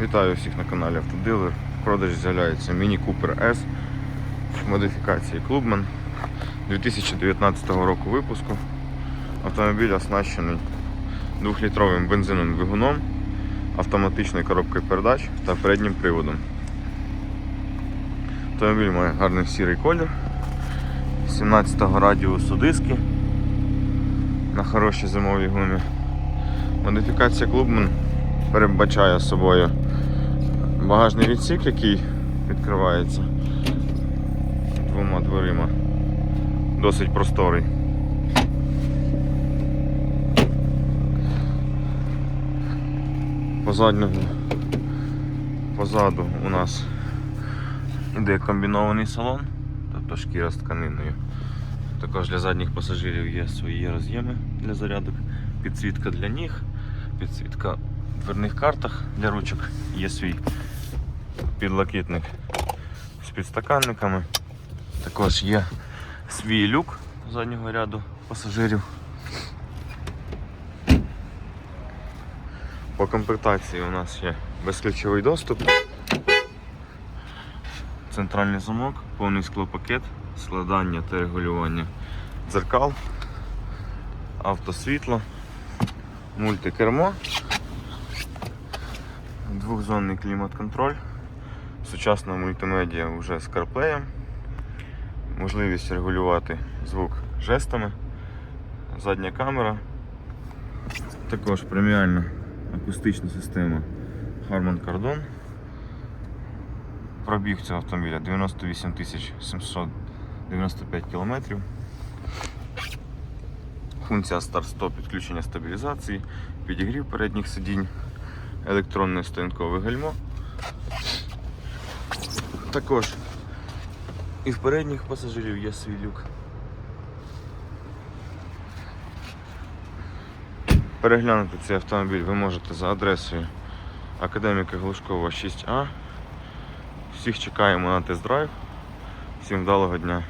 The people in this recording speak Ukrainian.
Вітаю всіх на каналі Автодилер. В продажі з'являється Міні Cooper S в модифікації Clubman 2019 року випуску. Автомобіль оснащений 2-літровим бензиновим двигуном, автоматичною коробкою передач та переднім приводом. Автомобіль має гарний сірий колір, 17-го радіусу диски на хорошій зимовій гумі. Модифікація Clubman передбачає собою багажний відсік, який відкривається двома дверима. Досить просторий. Позаду, позаду у нас іде комбінований салон, тобто шкіра з тканиною. Також для задніх пасажирів є свої роз'єми для зарядок, підсвітка для ніг, підсвітка дверних картах для ручок, є свій підлокітник з підстаканниками. Також є свій люк заднього ряду пасажирів. По комплектації у нас є безключовий доступ, центральний замок, повний склопакет, складання та регулювання дзеркал, автосвітло, мультикермо, двохзонний клімат-контроль, сучасна мультимедіа вже з CarPlay, можливість регулювати звук жестами, задня камера, також преміальна акустична система Harman Kardon. Пробіг цього автомобіля 98 795 км. Функція старт-стоп підключення стабілізації, підігрів передніх сидінь, електронне стоянкове гальмо. Також і в передніх пасажирів є свій люк. Переглянути цей автомобіль ви можете за адресою Академіка Глушкова 6А. Всіх чекаємо на тест-драйв. Всім вдалого дня.